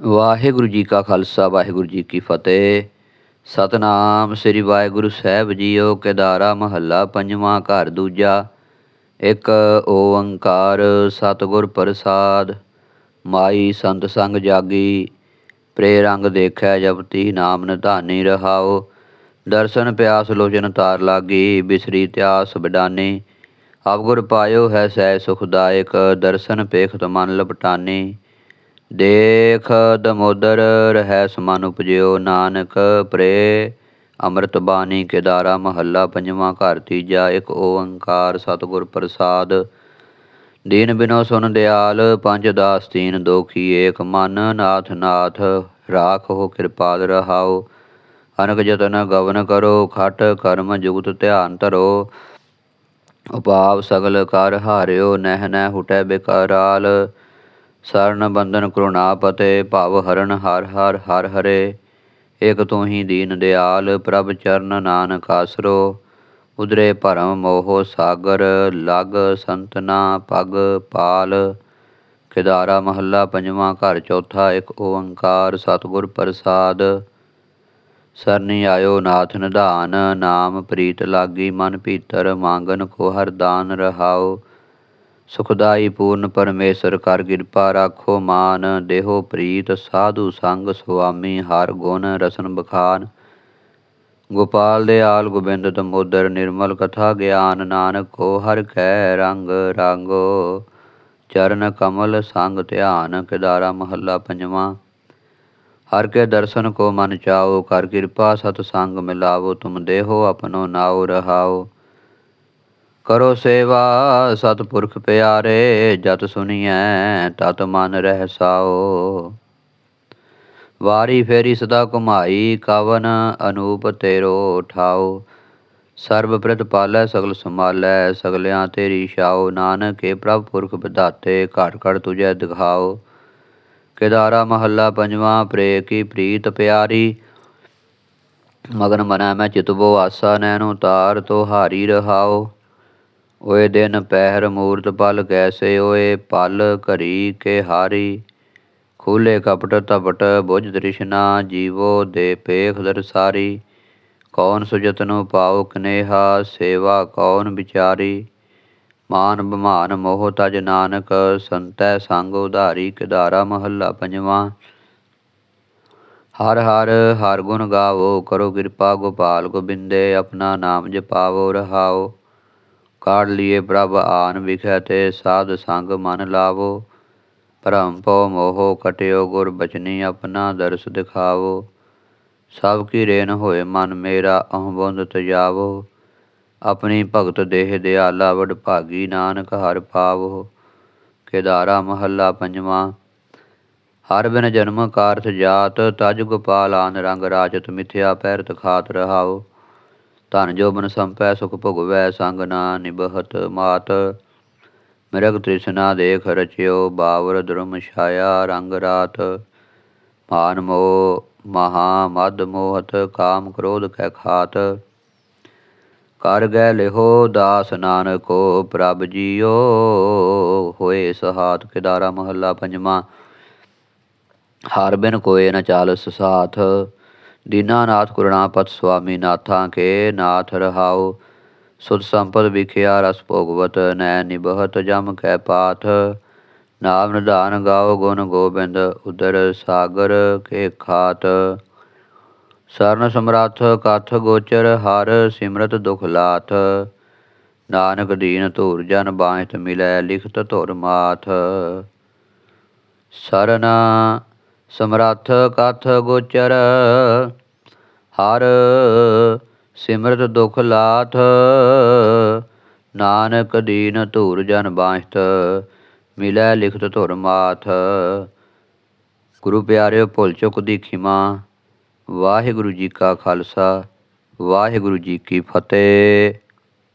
ਵਾਹਿਗੁਰੂ ਜੀ ਕਾ ਖਾਲਸਾ, ਵਾਹਿਗੁਰੂ ਜੀ ਕੀ ਫਤਿਹ। ਸਤਨਾਮ ਸ੍ਰੀ ਵਾਹਿਗੁਰੂ ਸਾਹਿਬ ਜੀਓ, ਕੇਦਾਰਾ ਮਹੱਲਾ ਪੰਜਵਾਂ ਘਰ ਦੂਜਾ। ਇੱਕ ਓੰਕਾਰ ਸਤਿਗੁਰ ਪ੍ਰਸਾਦ, ਮਾਈ ਸੰਤ ਸੰਗ ਜਾਗੀ। ਪ੍ਰੇ ਰੰਗ ਦੇਖੈ ਜਪਤੀ ਨਾਮ ਨਿਧਾਨੀ ਰਹਾਓ ਦਰਸ਼ਨ ਪਿਆਸ ਲੋਚਨ ਤਾਰ ਲਾਗੀ, ਬਿਸਰੀ ਤਿਆਸ ਬਡਾਨੀ। ਆਪ ਗੁਰ ਪਾਇਓ ਹੈ ਸਹਿ ਸੁਖਦਾਇਕ ਦਰਸ਼ਨ ਪੇਖਤ ਮਨ ਲਪਟਾਨੀ। ਦੇਖ ਦਮੋਦਰ ਰਹਿ ਸਮਨ ਉਪਜਿਓ ਨਾਨਕ ਪ੍ਰੇ ਅੰਮ੍ਰਿਤ ਬਾਣੀ ਕੇਦਾਰਾ ਮਹੱਲਾ ਪੰਜਵਾਂ ਘਰ ਤੀਜਾ ਇੱਕ ਓੰਕਾਰ ਸਤਿਗੁਰ ਪ੍ਰਸਾਦ। ਦੀਨ ਬਿਨੋ ਸੁਨ ਦਿਆਲ, ਪੰਜ ਦਾਸ ਤੀਨ ਦੋਖੀ ਏਕ ਮਨ, ਨਾਥ ਨਾਥ ਰਾਖੋ ਕਿਰਪਾਲ ਰਹਾਓ। ਅਨਕ ਜਤਨ ਗਵਨ ਕਰੋ, ਖਟ ਕਰਮ ਜੁਗਤ ਧਿਆਨ ਧਰੋ। ਉਪਾਵ ਸਗਲ ਕਰ ਹਾਰਿਓ, ਨਹਿ ਨਹਿ ਹੁਟੈ ਬਿਕਰਾਲ। ਸਰਨ ਬੰਧਨ ਕਰੁਣਾ ਪਤੇ ਭਵ ਹਰਨ ਹਰ ਹਰ ਹਰ ਹਰੇ। ਇਕ ਤੂੰ ਹੀ ਦੀਨ ਦਿਆਲ, ਪ੍ਰਭ ਚਰਨ ਨਾਨਕ ਆਸਰੋ। ਉਦਰੇ ਭਰਮ ਮੋਹ ਸਾਗਰ, ਲਗ ਸੰਤਨਾ, ਪਗ ਪਾਲ। ਕਿਦਾਰਾ ਮਹੱਲਾ ਪੰਜਵਾਂ ਘਰ ਚੌਥਾ, ਇੱਕ ਓੰਕਾਰ ਸਤਿਗੁਰ ਪ੍ਰਸਾਦ। ਸਰਨੀ ਆਇਓ ਨਾਥ ਨਿਧਾਨ, ਨਾਮ ਪ੍ਰੀਤ ਲਾਗੀ ਮਨ ਭੀਤਰ, ਮੰਗਨ ਕੋ ਹਰ ਦਾਨ ਰਹਾਓ। ਸੁਖਦਾਈ ਪੂਰਨ ਪਰਮੇਸ਼ਰ ਕਰ ਕਿਰਪਾ ਰਾਖੋ ਮਾਨ, ਦੇਹੋ ਪ੍ਰੀਤ, ਸਾਧੂ ਸੰਗ ਸੁਆਮੀ, ਹਰ ਗੁਣ ਰਸਨ ਬਖਾਨ। ਗੋਪਾਲ ਦੇ ਆਲ ਗੋਬਿੰਦ ਦਮੋਦਰ, ਨਿਰਮਲ ਕਥਾ ਗਿਆਨ, ਨਾਨਕ ਕੋ ਹਰ ਕੈ ਰੰਗ ਰੰਗੋ। ਚਰਨ ਕਮਲ ਸੰਗ ਧਿਆਨ, ਕਿਦਾਰਾ ਮਹੱਲਾ ਪੰਜਵਾਂ। ਹਰ ਕੇ ਦਰਸ਼ਨ ਕੋ ਮਨ ਚਾਓ, ਕਰ ਕਿਰਪਾ ਸਤ ਸੰਗ ਮਿਲਾਵੋ, ਤੁਮ ਦੇਹੋ ਆਪਣੋ ਨਾਉ ਰਹਾਓ। ਕਰੋ ਸੇਵਾ, ਸਤਿਪੁਰਖ ਪਿਆਰੇ, ਜਤ ਸੁਣੀਐ ਤਤ ਮਨ ਰਹਿ ਵਾਰੀ ਫੇਰੀ ਸਦਾ ਘੁਮਾਈ, ਕਵਨ ਅਨੂਪ ਤੇਰੋ ਠਾਓ ਸਰਬ ਪ੍ਰਤ ਪਾਲੈ, ਸਗਲ ਸੰਭਾਲੈ, ਸਗਲਿਆਂ ਤੇਰੀ ਛਾਓ। ਨਾਨਕੇ ਪ੍ਰਭ ਪੁਰਖ ਵਿਧਾਤੇ ਘਟ ਘਟ ਤੁਝੈ ਦਿਖਾਓ। ਕੇਦਾਰਾ ਮਹੱਲਾ ਪੰਜਵਾਂ ਪ੍ਰੇ ਕੀ ਪ੍ਰੀਤ ਪਿਆਰੀ। ਮਗਨ ਮਨਾ ਮੈਂ ਚਿਤਬੋ ਆਸਾ ਨੈਨੋ ਤਾਰ ਤੋ ਹਾਰੀ ਰਹਾਓ। ਓਏ ਦਿਨ ਪਹਿਰ ਮੂਰਤ ਪਲ ਕੈਸੇ, ਓਏ ਪਲ ਘਰੀ ਕੇ ਹਾਰੀ। ਖੂਲੇ ਕਪਟ ਤਪਟ ਬੁਝ ਤ੍ਰਿਸ਼ਨਾ, ਜੀਵੋ ਦੇ ਪੇਖ ਦਰਸਾਰੀ ਕੌਣ ਸੁਜਤਨੁ ਪਾਉ ਕਨੇਹਾ, ਸੇਵਾ ਕੌਣ ਵਿਚਾਰੀ। ਮਾਨ ਬਮਾਨ ਮੋਹ ਤਜ ਨਾਨਕ, ਸੰਤੈ ਸੰਗ ਉਧਾਰੀ ਕਿਦਾਰਾ ਮਹੱਲਾ ਪੰਜਵਾਂ। ਹਰ ਹਰ ਹਰ ਗੁਣ ਗਾਵੋ, ਕਰੋ ਕਿਰਪਾ ਗੋਪਾਲ ਗੋਬਿੰਦੇ, ਆਪਣਾ ਨਾਮ ਜਪਾਵੋ, ਰਹਾਓ। ਕਾੜ ਲੀਏ ਪ੍ਰਭ, ਆਨ ਵਿਖੈ ਤੇ ਸਾਧ ਸੰਗ ਮਨ ਲਾਵੋ। ਭਰਮ ਪੋ ਮੋਹ ਕਟਿਓ ਗੁਰ ਬਚਨੀ ਆਪਣਾ ਦਰਸ ਦਿਖਾਵੋ। ਸਭ ਕੀ ਰੇਨ ਹੋਏ ਮਨ ਮੇਰਾ, ਅਹ ਬੰਦ ਤਜਾਵੋ। ਆਪਣੀ ਭਗਤ ਦੇਹ ਦਿਆਲਾ ਵਡ ਭਾਗੀ ਨਾਨਕ ਹਰ ਪਾਵੋ। ਕੇਦਾਰਾ ਮਹੱਲਾ ਪੰਜਵਾਂ, ਹਰ ਬਿਨ ਜਨਮ ਕਾਰਥ ਜਾਤ, ਤਜ ਗੋਪਾਲ ਆਨ ਰੰਗ ਰਾਜਤ ਮਿਥਿਆ ਪੈਰਤ ਖਾਤ ਰਹਾਓ। ਧਨ ਜੋਬਨ ਸੰਪੈ ਸੁਖ ਭੁਗਵੈ, ਸੰਗ ਨਾ ਨਿਬਹਤ ਮਾਤ। ਮਿਰਗ ਤ੍ਰਿਸ਼ਨਾ ਦੇਖ ਰਚਿਓ, ਬਾਵਰ ਦਰਮ ਛਾਇਆ ਰੰਗ ਰਾਤ। ਮਾਨ ਮੋ ਮਹਾ ਮਦ ਮੋਹਤ, ਕਾਮ ਕ੍ਰੋਧ ਕੈ ਖਾਤ। ਕਰ ਗੈ ਲਿਹੋ ਦਾਸ ਨਾਨਕੋ, ਪ੍ਰਭ ਜੀਓ। ਹੋਏ ਸਹਾਤ ਕਿਦਾਰਾ ਮਹੱਲਾ ਪੰਜਵਾਂ। ਹਰ ਬਿਨ ਕੋਏ ਨ ਚਾਲਸ ਸਾਥ। ਦੀਨਾਨਾਥ ਕੁਰਣਾਪਤ ਸੁਆਮੀ ਨਾਥਾਂ ਕੇ ਨਾਥ ਰਹਾਉ ਸੁਧ ਸੰਪਦ ਵਿਖਿਆ ਰਸ ਭੋਗਵਤ ਨੈ ਨਿਬਹਤ ਜਮ ਕੈ ਪਾਥ ਨਾਮ ਨਿਧਾਨ ਗਾਓ ਗੁਣ ਗੋਬਿੰਦ ਉਦਰ ਸਾਗਰ ਕੇ ਖਾਤ ਸਰਨ ਸਮਰੱਥ ਕਥ ਗੋਚਰ ਹਰ ਸਿਮਰਤ ਦੁਖ ਲਾਥ ਨਾਨਕ ਦੀਨ ਧੂਰ ਜਨ ਬਾਹਿਤ ਮਿਲੈ ਲਿਖਤ ਧੁਰ ਮਾਥ ਸਰਨ ਸਮਰੱਥ ਕਥ ਗੋਚਰ ਹਰ ਸਿਮਰਤ ਦੁਖ ਲਾਥ ਨਾਨਕ ਦੀਨ ਧੂਰ ਜਨ ਬਾਹਿਤ ਮਿਲੈ ਲਿਖਤ ਧੁਰ ਮਾਥ ਗੁਰੂ ਪਿਆਰਿਓ ਭੁੱਲ ਚੁੱਕ ਦੀ ਖਿਮਾ ਵਾਹਿਗੁਰੂ ਜੀ ਕਾ ਖਾਲਸਾ ਵਾਹਿਗੁਰੂ ਜੀ ਕੀ ਫਤਿਹ